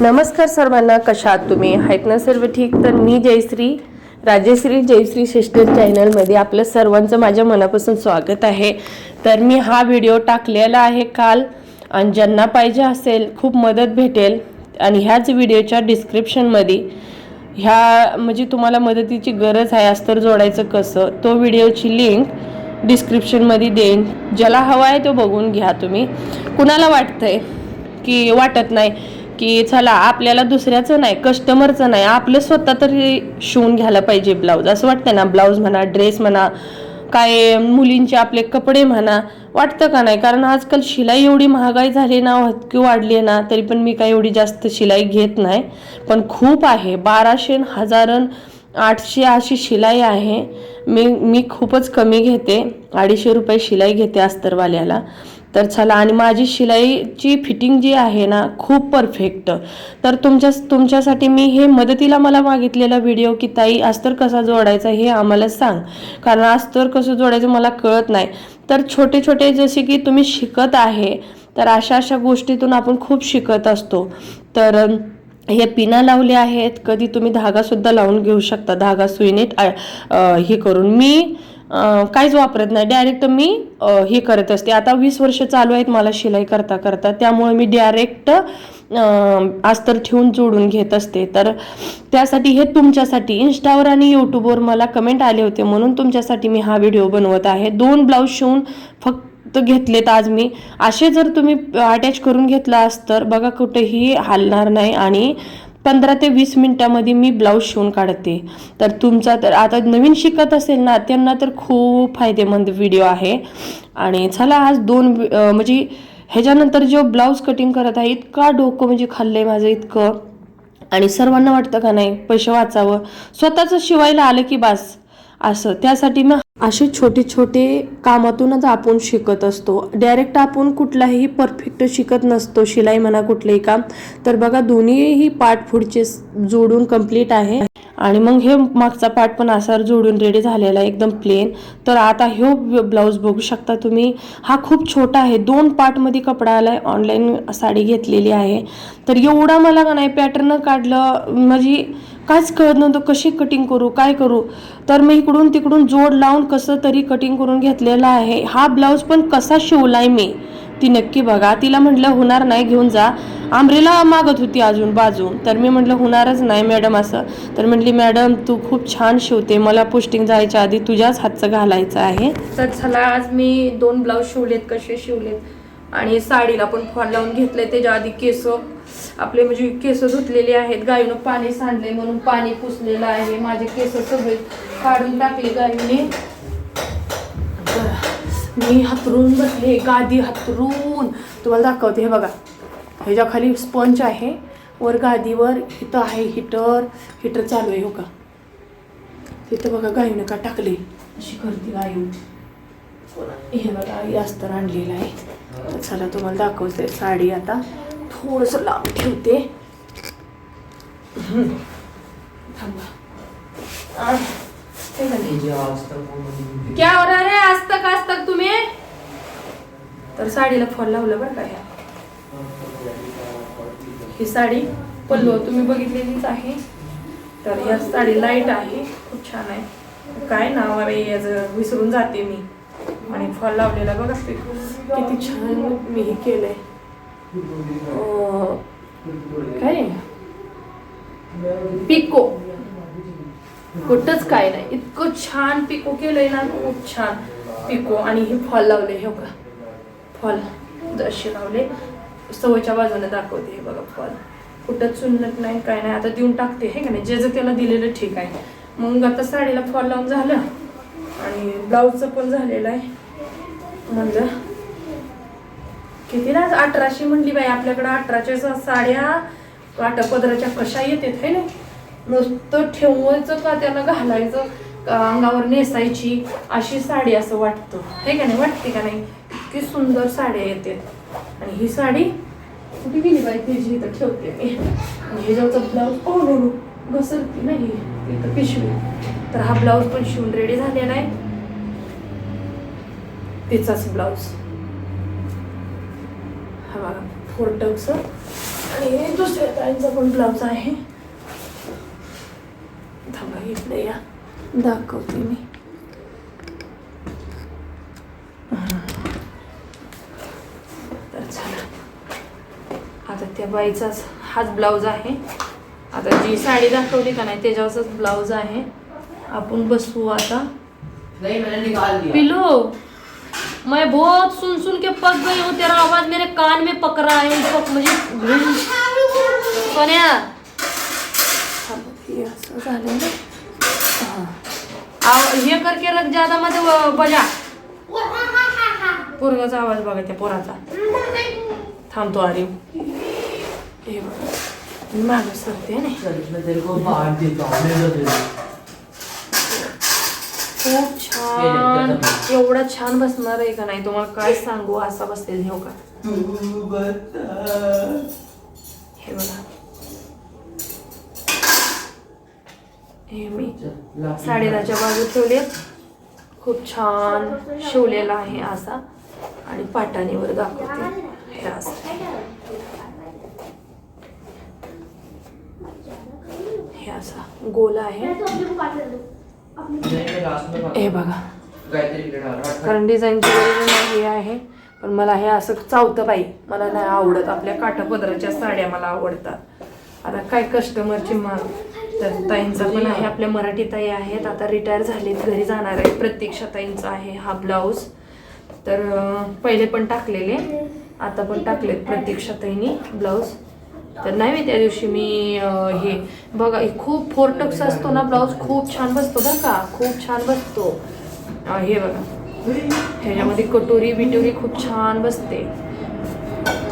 नमस्कार सर्वांना कशा आहात तुम्ही? आहेत ना सर्व ठीक? तर मी जयश्री राजश्री जयश्री सिस्टर चॅनलमध्ये आपलं सर्वांचं माझ्या मनापासून स्वागत आहे. तर मी हा व्हिडिओ टाकलेला आहे काल आणि ज्यांना पाहिजे असेल खूप मदत भेटेल. आणि ह्याच व्हिडिओच्या डिस्क्रिप्शनमध्ये ह्या म्हणजे तुम्हाला मदतीची गरज आहे अस्तर जोडायचं कसं तो व्हिडिओची लिंक डिस्क्रिप्शनमध्ये देईन. ज्याला हवा आहे तो बघून घ्या तुम्ही. कुणाला वाटतंय? की वाटत नाही. की चला आपल्याला दुसऱ्याचं नाही कस्टमरचं नाही आपलं स्वतः तरी शिवून घ्यायला पाहिजे ब्लाऊज असं वाटतं ना ब्लाऊज म्हणा ड्रेस म्हणा काय मुलींचे आपले कपडे म्हणा वाटतं का नाही? कारण आजकाल शिलाई एवढी महागाई झाली ना की वाढली आहे ना तरी पण मी काय एवढी जास्त शिलाई घेत नाही. पण खूप आहे बाराशे हजारन आठशे अशी शिलाई आहे. मी मी खूपच कमी घेते अडीचशे रुपये शिलाई घेते अस्तरवाल्याला. तर चला आणि माझी शिलाईची फिटिंग जी आहे ना खूप परफेक्ट तर तुमच्या तुमच्यासाठी मी हे मदतीला मला मागितलेला व्हिडिओ की ताई अस्तर कसा जोडायचा हे आम्हाला सांग. कारण अस्तर कसं जोडायचं मला कळत नाही. तर छोटे छोटे जसे की तुम्ही शिकत आहे तर अशा अशा गोष्टीतून आपण खूप शिकत असतो. तर हे पिना लावले आहेत. कधी तुम्ही धागासुद्धा लावून घेऊ शकता. धागा सुईने हे करून. मी काहीच वापरत नाही. डायरेक्ट मी हे करत असते. आता वीस वर्ष चालू आहेत मला शिलाई करता करता. त्यामुळे मी डायरेक्ट अस्तर ठेवून जोडून घेत असते. तर त्यासाठी हे तुमच्यासाठी इंस्टावर आणि यूट्यूबवर मला कमेंट आले होते. म्हणून तुमच्यासाठी मी हा व्हिडिओ बनवत आहे. दोन ब्लाऊज शिवून फक्त घेतलेत आज मी. असे जर तुम्ही अटॅच करून घेतला तर बघा कुठेही हालणार नाही. आणि पंधरा ते वीस मिनटामध्ये मी ब्लाऊज शिवून काढते. तर तुमचा तर आता नवीन शिकत असेल ना त्यांना तर खूप फायदेमंद व्हिडिओ आहे. आणि चला आज दोन म्हणजे ह्याच्यानंतर जो ब्लाऊज कटिंग करत आहे इतका डोकं म्हणजे खाल्लंय माझं इतकं. आणि सर्वांना वाटतं का नाही पैसे वाचावं. स्वतःचं शिवायला आलं की बास. असं त्यासाठी मग असे छोटे छोटे कामातूनच आपण शिकत असतो. डायरेक्ट आपण कुठलाही परफेक्ट शिकत नसतो. शिलाई म्हणा कुठलंही काम. तर बघा दोन्हीही पार्ट पुढचे जोडून कंप्लीट आहे. आणि मग हे मागचा पार्ट पण असा जोडून रेडी झालेला आहे एकदम प्लेन तर आता हे ब्लाऊज बघू शकता तुम्ही. हा खूप छोटा आहे. दोन पार्टमध्ये कपडा आलाय. ऑनलाईन साडी घेतलेली आहे. तर एवढा मला का नाही पॅटर्न काढलं? म्हणजे काहीच कळत नव्हतं कशी कटिंग करू काय करू. तर मी इकडून तिकडून जोड लावून कसं तरी कटिंग करून घेतलेला आहे. हा ब्लाऊज पण कसा शिवलाय मी ती नक्की बघा. तिला म्हटलं होणार नाही घेऊन जा. आमरेला मागत होती अजून बाजू तर मी म्हटलं होणारच नाही मॅडम असं. तर म्हटली मॅडम तू खूप छान शिवते. मला पोस्टिंग जायच्या आधी तुझ्याच हातचं घालायचं आहे. तर चला आज मी दोन ब्लाऊज शिवलेत कसे शिवलेत. आणि साडीला पण फॉल लावून घेतलंय. त्याच्या आधी केस आपले म्हणजे केस धुतलेले आहेत. गायीनं पाणी सांडले म्हणून पाणी पुसलेलं आहे. माझे केस सगळे काढून टाकले गायीने मी हातरून बसले गादी हातरून. तुम्हाला दाखवते हे बघा. ह्याच्या खाली स्पंज आहे वर गादीवर इथं आहे हिटर. हिटर चालू आहे हो का? तिथं बघा गायीनं का टाकले? अशी करते गायू हे बघा अस्तर आणलेलं आहे. तर चला तुम्हाला दाखवते साडी आता. थोडंसं लांब ठेवते. थांबा. क्या हो रहा रे? आज तक आज तक तुम्ही? तर साडीला फॉल लावलं बरं का ही साडी पल्लू तुम्ही बघितलेलीच आहे. तर या साडी लाइट आहे. खूप छान आहे. काय नाव आहे? याचं विसरून जाते मी. आणि फॉल लावलेला. बघा ते किती छान मी हे केलंय. काय पिको. कुठंच काय नाही. इतकं छान पिको केलंय ना खूप छान पिको. आणि हे फॉल लावले हे हो बघा फॉल जसे लावले सवयच्या बाजूने दाखवते हे बघा फॉल कुठंच सुन्नत नाही काय नाही. आता देऊन टाकते हे का नाही? जे जे त्याला दिलेलं ठीक आहे. मग आता साडीला फॉल लावून झालं. आणि ब्लाऊजचं पण झालेलं आहे. म्हणजे कितीला अठराशे म्हणली बाई आपल्याकडं अठराच्या साड्या वाटपदराच्या कशा येतात है ना? नुसतं ठेवायचं का त्याला घालायचं का अंगावर नेसायची अशी साडी असं वाटतं. हे का नाही? वाटते का नाही? इतकी सुंदर साड्या येतात. आणि ही साडी कुठे गेली बाई? तिची इथं ठेवते मी. आणि ह्याच्यावरचा ब्लाऊज पाहून घसरती नाही इथं पिशवी. तर हा ब्लाऊज पण शिवून रेडी झालेला आहे. तिचाच ब्लाऊज. हा बघा फोर टक्स आणि दुसऱ्या ताईंचा पण ब्लाऊज आहे. थांबा इकडे या. दाखवते मी. तर चला. आता त्या बाईचाच हाच ब्लाऊज आहे. आता जी साडी दाखवली का नाही त्याच्यावरच ब्लाऊज आहे. आपण बसू आता. नहीं मैंने निकाल दिया. पिलो मैं बहुत सुन सुन के पक गई हूँ तेरा आवाज मेरे कान में पक रहा है पक मुझे सोन्या। हे असं झालं ना हा. हे करके रख ज्यादा मध्ये व- बजा। पोरगाचा आवाज बघा त्या पोराचा. थांबतो अरे हे. बघा मी मागं सरते ना चल मैं तेरे को बाहर देता हूँ मेरे को दे दे खूप छान. एवढा छान बसणार आहे का नाही? तुम्हाला काय सांगू? असा बसलेला हे हो का तू बता हे बघा. हे मी साडेदहाच्या बाजू ठेवलेत. खूप छान शिवलेला आहे असा. आणि पाटाणीवर दाखवते. हे असं. हे असा. गोल आहे. हे बघा. कारण डिझाईनची नाही आहे पण मला हे असं चावतं बाई. मला नाही आवडत. आपल्या काठापदराच्या साड्या मला आवडतात. आता काय कस्टमरची माग तर ताईंचा पण आहे आपल्या मराठी ताई आहेत. आता रिटायर झालेत घरी जाणार आहे प्रतीक्षा ताईंचा आहे हा ब्लाऊज तर पहिले पण टाकलेले. आता पण टाकलेत प्रतीक्षा ताईंनी ब्लाऊज तर नाही मी त्या दिवशी मी हे बघा हे खूप फोरटक्स असतो ना ब्लाऊज खूप छान बसतो बरं का खूप छान बसतो. हे बघा. ह्याच्यामध्ये कटोरी बिटोरी खूप छान बसते.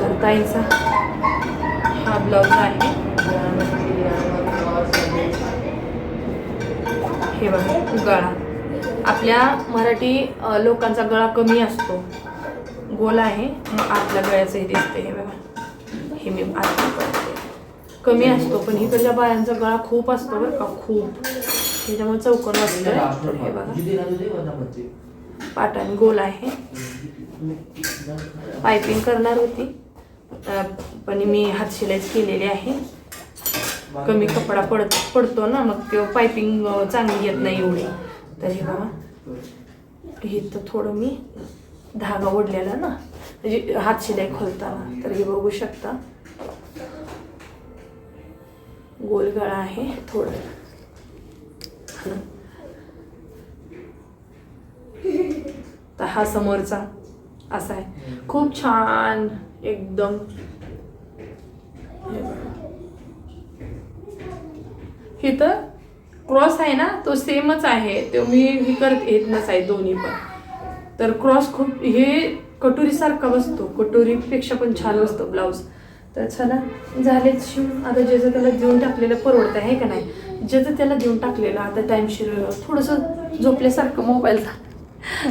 तर ताईंचा हा ब्लाऊज आहे. हे बघा गळा. आपल्या मराठी लोकांचा गळा कमी असतो. गोल आहे मग आतल्या गळ्याचंही दिसते हे बघा. हे मी आत करते. कमी असतो पण इकडच्या बायांचा गळा खूप असतो बरं का खूप. त्याच्यामुळे चौकोन लास्ट असतं. हे बघा. मत दे पाटाने गोल आहे. पायपिंग करणार होती. पण मी हातशिलाईच केलेली आहे. कमी कपडा पडत पडतो ना मग ते पायपिंग चांगली येत नाही एवढी. तर हे बघा. इथं थोडं मी धागा ओढलेला ना. म्हणजे हात शिलाई खोलताना. तर हे बघू शकता. गोल गळा आहे थोडं. तर हा समोरचा असा आहे. खूप छान एकदम. हे तर इथं क्रॉस आहे ना तो सेमच आहे. तो मी हे करत येतच आहे दोन्ही पण. तर क्रॉस खूप हे कटोरीसारखा बसतो. कटोरीपेक्षा पण छान बसतो ब्लाऊज. तर चला झालेच शिवून. आता ज्याचं त्याला देऊन टाकलेलं परवडतं आहे का नाही? ज्याचं त्याला देऊन टाकलेलं आता टाईमशीर थोडंसं झोपल्यासारखं मोबाईलचा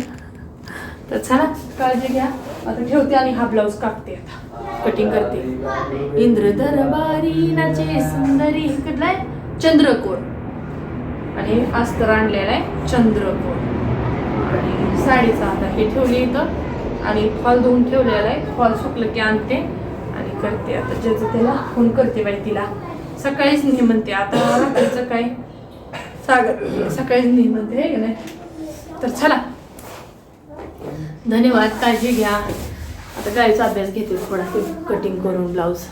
तर चला काळजी घ्या. आता ठेवते आणि हा ब्लाऊज कापते आता. कटिंग करते. इंद्र दरबारी नाचे सुंदरी कुठलाय चंद्रकोर. आणि अस्तर आणलेला आहे चंद्रकोर. आणि साडीचा आता हे ठेवली इथं. आणि फॉल धुवून ठेवलेला आहे. फॉल सुकलं की आणते. आणि करते. आता ज्याचं त्याला फोन करते बाई तिला. सकाळीच नाही म्हणते. आता रात्रीचं काय? सागर सकाळीच नाही म्हणते हे नाही? तर चला. धन्यवाद. काळजी घ्या. आता गायचा अभ्यास घेते थोडा. कटिंग करून ब्लाऊज